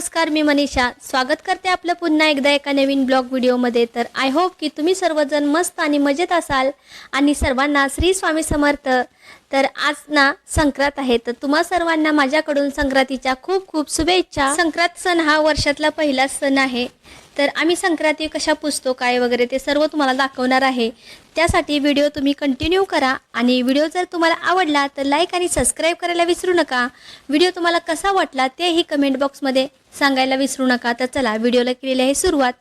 नमस्कार मी मनीषा. स्वागत करते आपलं पुन्हा एकदा एका नवीन ब्लॉग व्हिडिओमध्ये. तर आय होप की तुम्ही सर्वजण मस्त आणि मजेत असाल. आणि सर्वांना श्री स्वामी समर्थ. तर आज ना संक्रांत आहे. तर तुम्हा सर्वांना माझ्याकडून संक्रांतीच्या खूप खूप शुभेच्छा. संक्रांत सण हा वर्षातला पहिला सण आहे. तर आम्ही संक्रांती कशा पुसतो काय वगैरे ते सर्व तुम्हाला दाखवणार आहे. त्यासाठी व्हिडिओ तुम्ही कंटिन्यू करा आणि व्हिडिओ जर तुम्हाला आवडला तर लाईक आणि सबस्क्राईब करायला विसरू नका. व्हिडिओ तुम्हाला कसा वाटला तेही कमेंट बॉक्समध्ये सांगायला विसरू नका. तर चला व्हिडिओला केलेली आहे सुरुवात.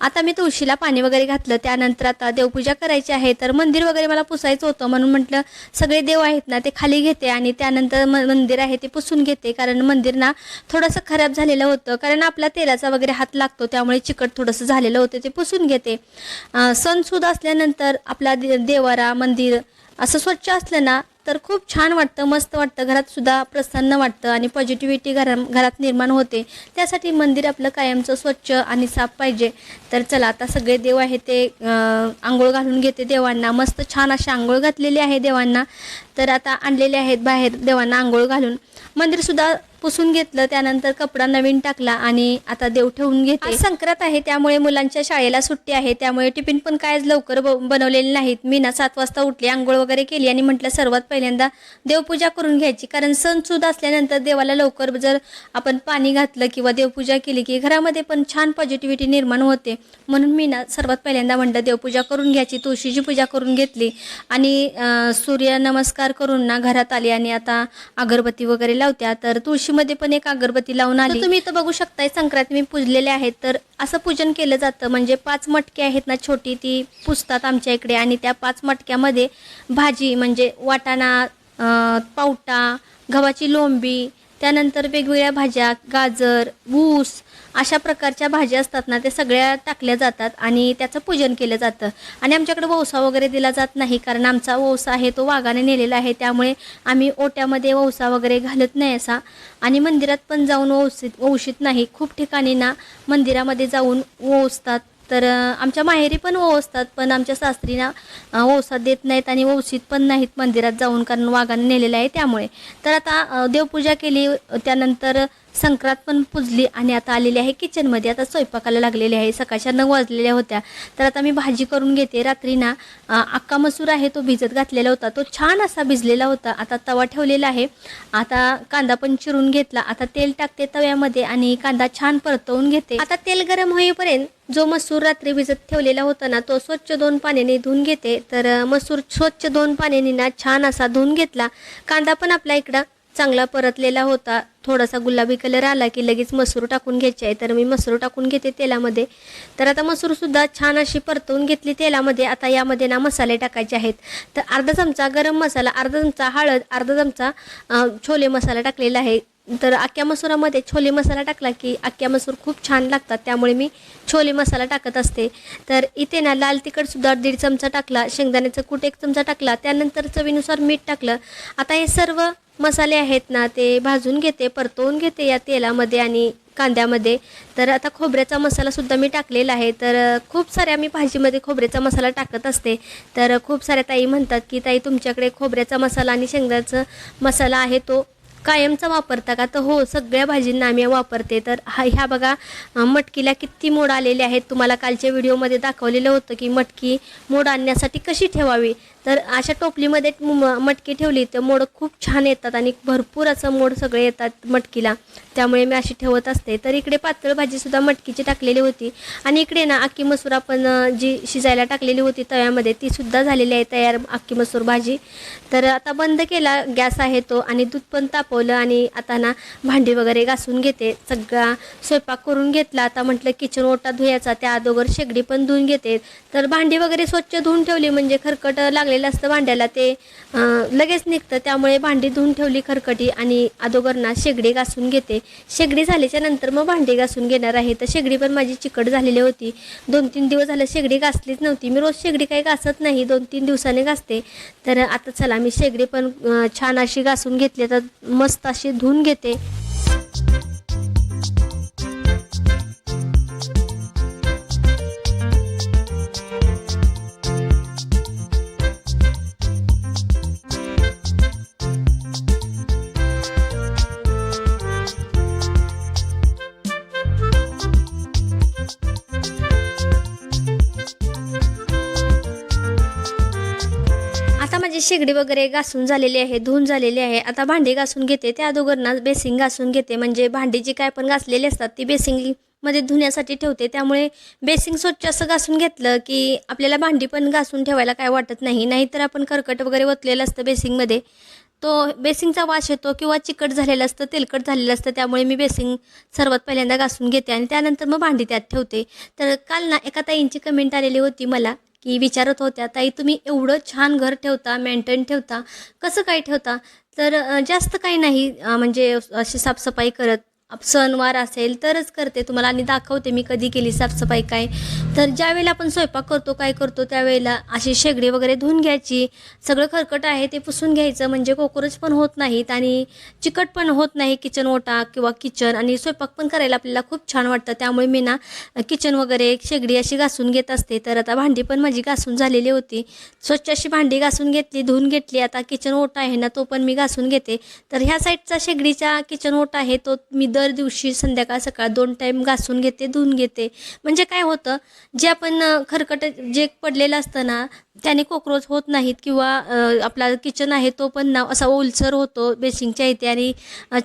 आता मी तुळशीला पाणी वगैरे घातलं. त्यानंतर आता देवपूजा करायची आहे. तर मंदिर वगैरे मला पुसायचं होतं म्हणून म्हटलं सगळे देव आहेत ना ते खाली घेते आणि त्यानंतर म मंदिर आहे ते पुसून घेते. कारण मंदिर ना थोडंसं खराब झालेलं होतं. कारण आपला तेलाचा वगैरे हात लागतो त्यामुळे चिकट थोडंसं झालेलं होतं ते पुसून घेते. अं, सणसूद असल्यानंतर आपला दे देवारा मंदिर असं स्वच्छ असलं ना तर खूप छान वाटतं मस्त वाटतं घरात सुद्धा प्रसन्न वाटतं आणि पॉझिटिव्हिटी घरा घरात निर्माण होते. त्यासाठी मंदिर आपलं कायमचं स्वच्छ आणि साफ पाहिजे. तर चला आता सगळे देव आहे ते आंघोळ घालून घेते देवांना. मस्त छान अशी आंघोळ घातलेली आहे देवांना. तर आता आणलेले आहेत बाहेर देवांना आंघोळ घालून. मंदिरसुद्धा पुसून घेतलं त्यानंतर कपडा नवीन टाकला आणि आता देव ठेवून घेते. संक्रांत आहे त्यामुळे मुलांच्या शाळेला सुट्टी आहे. त्यामुळे टिफिन पण काय आज लवकर ब- बनवलेले नाहीत. मी ना सात वाजता उठली आंघोळ वगैरे केली आणि म्हटलं सर्वात पहिल्यांदा देवपूजा करून घ्यायची. कारण सण सुद असल्यानंतर देवाला लवकर जर आपण पाणी घातलं किंवा देवपूजा केली की घरामध्ये पण छान पॉझिटिव्हिटी निर्माण होते. म्हणून मी ना सर्वात पहिल्यांदा म्हटलं देवपूजा करून घ्यायची. तुळशीची पूजा करून घेतली. आणि सूर्य नमस्कार करून ना घरात आली आणि आता अगरबत्ती वगैरे लावत्या. तर तुळशीमध्ये पण एक अगरबत्ती लावून आली. तुम्ही इथं बघू शकताय संक्रांती मी पूजलेले आहेत तर असं पूजन केलं जातं. म्हणजे पाच मटके आहेत ना छोटी ती पुजतात आमच्या इकडे. आणि त्या पाच मटक्यामध्ये भाजी म्हणजे वाटाणा अं, पावटा गव्हाची लोंबी त्यानंतर वेगवेगळ्या भाज्या गाजर ऊस अशा प्रकारच्या भाज्या असतात ना त्या सगळ्या टाकल्या जातात आणि त्याचं पूजन केलं जातं. आणि आमच्याकडे वौसा वगैरे दिला जात नाही कारण आमचा वौसा आहे तो वाघाने नेलेला आहे त्यामुळे आम्ही ओट्यामध्ये वौसा वगैरे घालत नाही असा. आणि मंदिरात पण जाऊन वौसित वौशित नाही खूप ठिकाणी ना मंदिरामध्ये जाऊन वोसतात तर आमच्या माहेरी पण ओवसतात पण आमच्या सासरीना अं, ओवसात देत नाहीत आणि ओसीत पण नाहीत मंदिरात जाऊन कारण वाघाने नेलेलं आहे त्यामुळे. तर आता देवपूजा केली त्यानंतर संक्रांत पण पुजली आणि आता आलेली आहे किचनमध्ये आता स्वयंपाकाला लागलेली आहे. सकाळच्या नऊ वाजलेल्या होत्या. तर आता मी भाजी करून घेते. रात्री ना अक्का मसूर आहे तो भिजत घातलेला होता. तो छान असा भिजलेला होता. आता तवा ठेवलेला आहे. आता कांदा पण चिरून घेतला. आता तेल टाकते तव्यामध्ये आणि कांदा छान परतवून घेते. आता तेल गरम होईपर्यंत जो मसूर रात्री भिजत ठेवलेला होता ना तो स्वच्छ दोन पाण्याने धुवून घेते. तर मसूर स्वच्छ दोन पाण्याने ना छान असा धुवून घेतला. कांदा पण आपल्या इकडं चांगला परतलेला होता. थोडासा गुलाबी कलर आला की लगेच मसूर टाकून घ्यायची आहे. तर मी मसूर टाकून घेते तेलामध्ये. तर आता मसूरसुद्धा छान अशी परतवून घेतली तेलामध्ये. आता यामध्ये ना मसाले टाकायचे आहेत. तर अर्धा चमचा गरम मसाला अर्धा चमचा हळद अर्धा चमचा छोले मसाला टाकलेला आहे. तर अख्ख्या मसुरामध्ये छोले मसाला टाकला की अख्ख्या मसूर खूप छान लागतात त्यामुळे मी छोले मसाला टाकत असते. तर इथे ना लाल तिखटसुद्धा दीड चमचा टाकला शेंगदाण्याचं कूट एक चमचा टाकला त्यानंतर चवीनुसार मीठ टाकलं. आता हे सर्व मसाले आहेत ना ते भाजून घेते परतवून घेते या तेलामध्ये आणि कांद्यामध्ये. तर आता खोबऱ्याचा मसालासुद्धा मी टाकलेला आहे. तर खूप साऱ्या मी भाजीमध्ये खोबऱ्याचा मसाला टाकत असते. तर खूप साऱ्या ताई म्हणतात की ताई तुमच्याकडे खोबऱ्याचा मसाला आणि शेंगदाण्याचा मसाला आहे तो कायमचा वापरता का? तर हो सगळ्या भाजींना आम्ही वापरते. तर हा ह्या बघा मटकीला किती मोड आलेले आहेत. तुम्हाला कालच्या व्हिडिओमध्ये दाखवलेलं होतं की मटकी मोड आणण्यासाठी कशी ठेवावी? तर अशा टोपलीमध्ये म- मटकी ठेवली तर मोड खूप छान येतात आणि भरपूर असं मोड सगळे येतात मटकीला. त्यामुळे मी अशी ठेवत असते. तर इकडे पातळ भाजीसुद्धा मटकीची टाकलेली होती. आणि इकडे ना अख्खी मसूर आपण जी शिजायला टाकलेली होती तव्यामध्ये तीसुद्धा झालेली आहे तयार अख्खी मसूर भाजी. तर आता बंद केला गॅस आहे तो आणि दूध पण ताप तापवलं आणि आता ना भांडी वगैरे घासून घेते. सगळा स्वयंपाक करून घेतला. आता म्हटलं किचन ओटा धुयाचा त्या अगोदर शेगडी पण धुवून घेते. तर भांडी वगैरे स्वच्छ धुवून ठेवली म्हणजे खरकट लागलेलं असतं भांड्याला. ते लगेच निघतं. त्यामुळे भांडी धुवून ठेवली खरकटी आणि अगोदर ना शेगडी घासून घेते. शेगडी झाल्याच्यानंतर मग भांडी घासून घेणार आहे. तर शेगडी पण माझी चिकट झालेली होती. दोन तीन दिवस झालं शेगडी घासलीच नव्हती. मी रोज शेगडी काही घासत नाही. दोन तीन दिवसाने घासते. तर आता चला मी शेगडी पण छान अशी घासून घेतली. तर मस्त अशी धुवून घेते. शेगडी वगैरे घासून झालेली आहे धुवून झालेली आहे. आता भांडी घासून घेते. त्या अगोदर ना बेसिंग घासून घेते. म्हणजे भांडी जी काय पण घासलेली असतात ती बेसिंगमध्ये धुण्यासाठी ठेवते. त्यामुळे बेसिंग स्वच्छ असं घासून घेतलं की आपल्याला भांडी पण घासून ठेवायला काय वाटत नाही. नाहीतर आपण करकट वगैरे ओतलेलं असतं बेसिंगमध्ये तो बेसिंगचा वास येतो किंवा चिकट झालेलं असतं तेलकट झालेलं असतं. त्यामुळे मी बेसिंग सर्वात पहिल्यांदा घासून घेते आणि त्यानंतर मग भांडी त्यात ठेवते. तर काल ना एका ताईंची कमेंट आलेली होती मला. की विचारत होत्या ताई तुम्ही एवढं छान घर ठेवता मेंटेन ठेवता कसं काय ठेवता? तर जास्त काही नाही म्हणजे अशी साफसफाई करत सणवार असेल तरच करते तुम्हाला. आणि दाखवते मी कधी केली साफसफाई काय. तर ज्यावेळेला आपण स्वयंपाक करतो काय करतो त्यावेळेला अशी शेगडी वगैरे धुवून घ्यायची. सगळं खरकट आहे ते पुसून घ्यायचं. म्हणजे कोकरोच पण होत नाहीत आणि चिकट पण होत नाही किचन ओटा किंवा किचन. आणि स्वयंपाक पण करायला आपल्याला खूप छान वाटतं. त्यामुळे मी ना किचन वगैरे शेगडी अशी घासून घेत असते. तर आता भांडी पण माझी घासून झालेली होती. स्वच्छ अशी भांडी घासून घेतली धुवून घेतली. आता किचन ओटा आहे ना तो पण मी घासून घेते. तर ह्या साईडचा शेगडीचा किचन ओटा आहे तो मी दर दिवशी संध्याकाळ सकाळ दोन टाईम घासून घेते धुवून घेते. म्हणजे काय होतं जे आपण खरकट जे पडलेलं असतं ना त्याने कोक्रोच होत नाहीत किंवा आपला किचन आहे तो पण ना असा ओलसर होतो बेसिंगच्या इथे आणि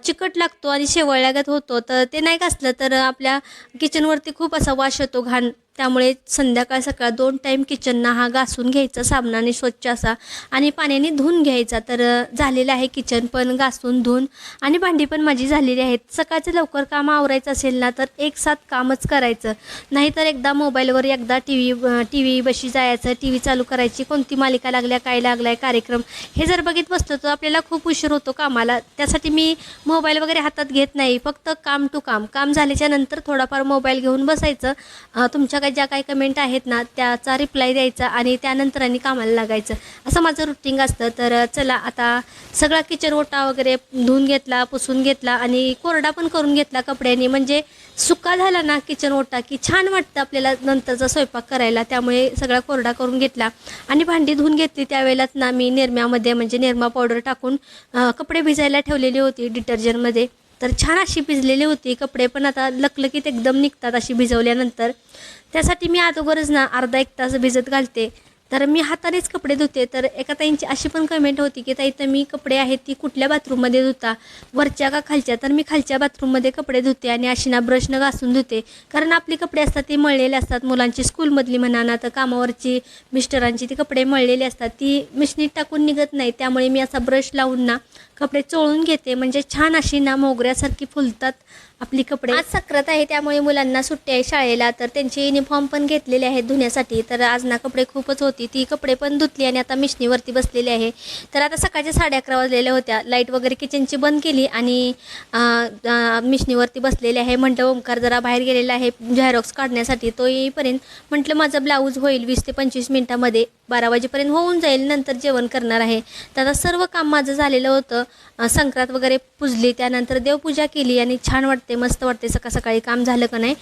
चिकट लागतो आणि शेवळल्यागत होतो. तर ते नाही घासलं तर आपल्या किचनवरती खूप असा वास येतो घाण. त्यामुळे संध्याकाळ सकाळ दोन टाईम किचनना हा घासून घ्यायचा साबणाने स्वच्छ असा आणि पाण्याने धुवून घ्यायचा. तर झालेलं आहे किचन पण घासून धुवून आणि भांडी पण माझी झालेली आहेत. सकाळचं लवकर काम आवरायचं असेल ना तर एक साथ कामच करायचं. नाहीतर एकदा मोबाईलवर एकदा टी व्ही टी व्ही बशी जायचं टी व्ही चालू करायचं. कोणती मालिका लागल्या काय लागलाय कार्यक्रम हे जर बघित बसतो तर आपल्याला खूप उशीर होतो कामाला. त्यासाठी मी मोबाईल वगैरे हातात घेत नाही फक्त काम टू काम. काम झाल्याच्यानंतर थोडाफार मोबाईल घेऊन बसायचं. तुमच्या काही ज्या काही कमेंट आहेत ना त्याचा रिप्लाय द्यायचा आणि त्यानंतर आणि कामाला लागायचं. असं माझं रुटीन असतं. तर चला आता सगळा किचन ओटा वगैरे धुवून घेतला पुसून घेतला आणि कोरडा पण करून घेतला कपड्यांनी. म्हणजे सुका झाला ना किचन ओटा की छान वाटतं आपल्याला नंतरचा स्वयंपाक करायला. त्यामुळे सगळा कोरडा करून घेतला. आणि भांडी धुवून घेतली त्यावेळेलाच ना मी निरम्यामध्ये म्हणजे निरमा पावडर टाकून कपडे भिजायला ठेवलेली होती डिटर्जंटमध्ये तर छान अशी भिजलेली होती कपडे पण आता लकलकीत एकदम निघतात अशी भिजवल्यानंतर. त्यासाठी मी अगोदरच ना अर्धा एक तास भिजत घालते. तर मी हातानेच कपडे धुते. तर एका ताईंची अशी पण कमेंट होती की ताई तर मी कपडे आहेत ती कुठल्या बाथरूममध्ये धुता? वरच्या का खालच्या? तर मी खालच्या बाथरूममध्ये कपडे धुते आणि अशी ना ब्रशनं घासून धुते. कारण आपली कपडे असतात ती मळलेले असतात मुलांची स्कूलमधली म्हणा ना तर कामावरची मिस्टरांची ती कपडे मळलेली असतात. ती मिशनीत टाकून निघत नाही. त्यामुळे मी असा ब्रश लावून ना कपडे चोळून घेते. म्हणजे छान अशी ना मोगऱ्यासारखी फुलतात आपली कपडे. आज सक्रात आहे त्यामुळे मुलांना सुट्टी आहे शाळेला. तर त्यांचे युनिफॉर्म पण घेतलेले आहेत धुण्यासाठी. तर आज ना कपडे खूपच होती. ती कपडे पण धुतली आणि आता मिशनीवरती बसलेली आहे. तर आता सकाळच्या साडे अकरा वाजलेल्या होत्या. लाइट वगैरे किचनची बंद केली आणि मिशनीवरती बसलेले आहे. म्हटलं ओंकार जरा बाहेर गेलेला आहे. झेरॉक्स काढण्यासाठी. तो येईपर्यंत म्हटलं माझं ब्लाऊज होईल वीस ते पंचवीस मिनटामध्ये. बारा वाजेपर्यंत होऊन जाईल नंतर जेवण करणार आहे. तर आता सर्व काम माझं झालेलं होतं. संक्रांत वगैरे पुजली त्यानंतर देवपूजा केली आणि छान वाटते मस्त वाटते. सकाळ सकाळी काम झालं का नाही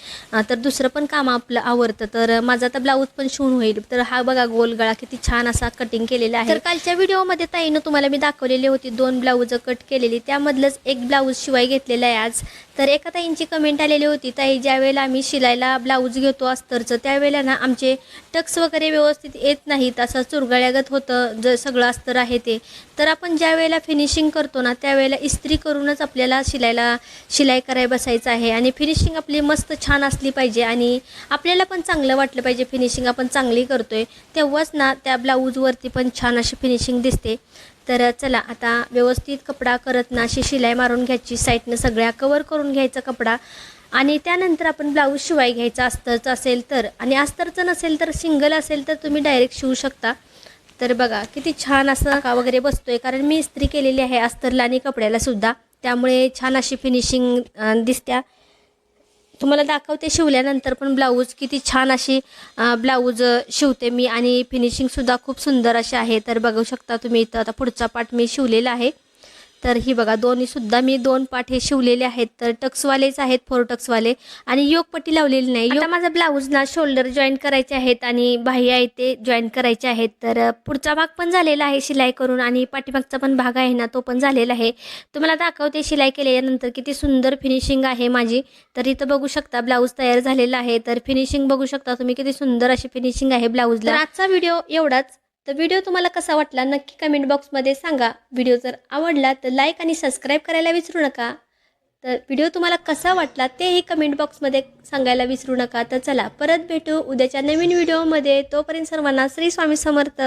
तर दुसरं पण काम आपलं आवडतं. तर माझा आता ब्लाऊज पण शिवून होईल. तर हा बघा गोल गळा किती छान असा कटिंग केलेला आहे. तर कालच्या व्हिडिओमध्ये ताईनं तुम्हाला मी दाखवलेली होती दोन ब्लाऊज कट केलेली. त्यामधलंच एक ब्लाऊज शिवाय घेतलेला आहे आज. तर एका ताईंची कमेंट आलेली होती ताई ज्यावेळेला आम्ही शिलायला ब्लाऊज घेतो अस्तरचं त्यावेळेला ना आमचे टक्स वगैरे व्यवस्थित येत नाहीत. असं चुरगळ्यागत होतं ज सगळं अस्तर आहे ते. तर आपण ज्या वेळेला फिनिशिंग करतो ना त्यावेळेला इस्त्री करूनच आपल्याला शिलायला शिलाई करायला बसायचं आहे. आणि फिनिशिंग आपली मस्त छान असली पाहिजे आणि आपल्याला पण चांगलं वाटलं पाहिजे फिनिशिंग आपण चांगली करतो आहे तेव्हाच ना त्या ब्लाऊजवरती पण छान अशी फिनिशिंग दिसते. तर चला आता व्यवस्थित कपडा करत ना अशी शिलाई मारून घ्यायची साईडनं सगळ्या कवर करून घ्यायचा कपडा. आणि त्यानंतर आपण ब्लाऊज शिवाय घ्यायचा अस्तरचं असेल तर आणि अस्तरचं नसेल तर सिंगल असेल तर तुम्ही डायरेक्ट शिवू शकता. तर बघा किती छान असं का वगैरे बसतोय कारण मी इस्त्री केलेली आहे अस्तरला आणि कपड्याला सुद्धा. त्यामुळे छान अशी फिनिशिंग दिसत्या. तुम्हाला दाखवते शिवल्यानंतर पण ब्लाऊज किती छान अशी ब्लाऊज शिवते मी. आणि फिनिशिंगसुद्धा खूप सुंदर अशी आहे. तर बघू शकता तुम्ही इथं आता पुढचा पार्ट मी शिवलेला आहे. तर ही बघा दोन्ही सुद्धा मी दोन पाठ हे शिवलेले आहेत. तर टक्सवालेच आहेत फोर टक्सवाले. आणि योगपट्टी लावलेली नाही. आता माझा ब्लाऊज ना शोल्डर जॉईन करायचे आहेत आणि बाह्य आहे ते जॉईन करायचे आहेत. तर पुढचा भाग पण झालेला आहे शिलाई करून आणि पाठीमागचा पण भाग आहे ना तो पण झालेला आहे. तुम्हाला दाखवते शिलाई केल्यानंतर किती सुंदर फिनिशिंग आहे माझी. तर इथं बघू शकता ब्लाऊज तयार झालेला आहे. तर फिनिशिंग बघू शकता तुम्ही किती सुंदर अशी फिनिशिंग आहे ब्लाऊजला आजचा व्हिडिओ एवढाच. तर व्हिडिओ तुम्हाला कसा वाटला नक्की कमेंट बॉक्समध्ये सांगा. व्हिडिओ जर आवडला तर लाईक आणि सबस्क्राईब करायला विसरू नका. तर व्हिडिओ तुम्हाला कसा वाटला तेही कमेंट बॉक्समध्ये सांगायला विसरू नका. तर चला परत भेटू उद्याच्या नवीन व्हिडिओमध्ये तोपर्यंत सर्वांना श्री स्वामी समर्थ.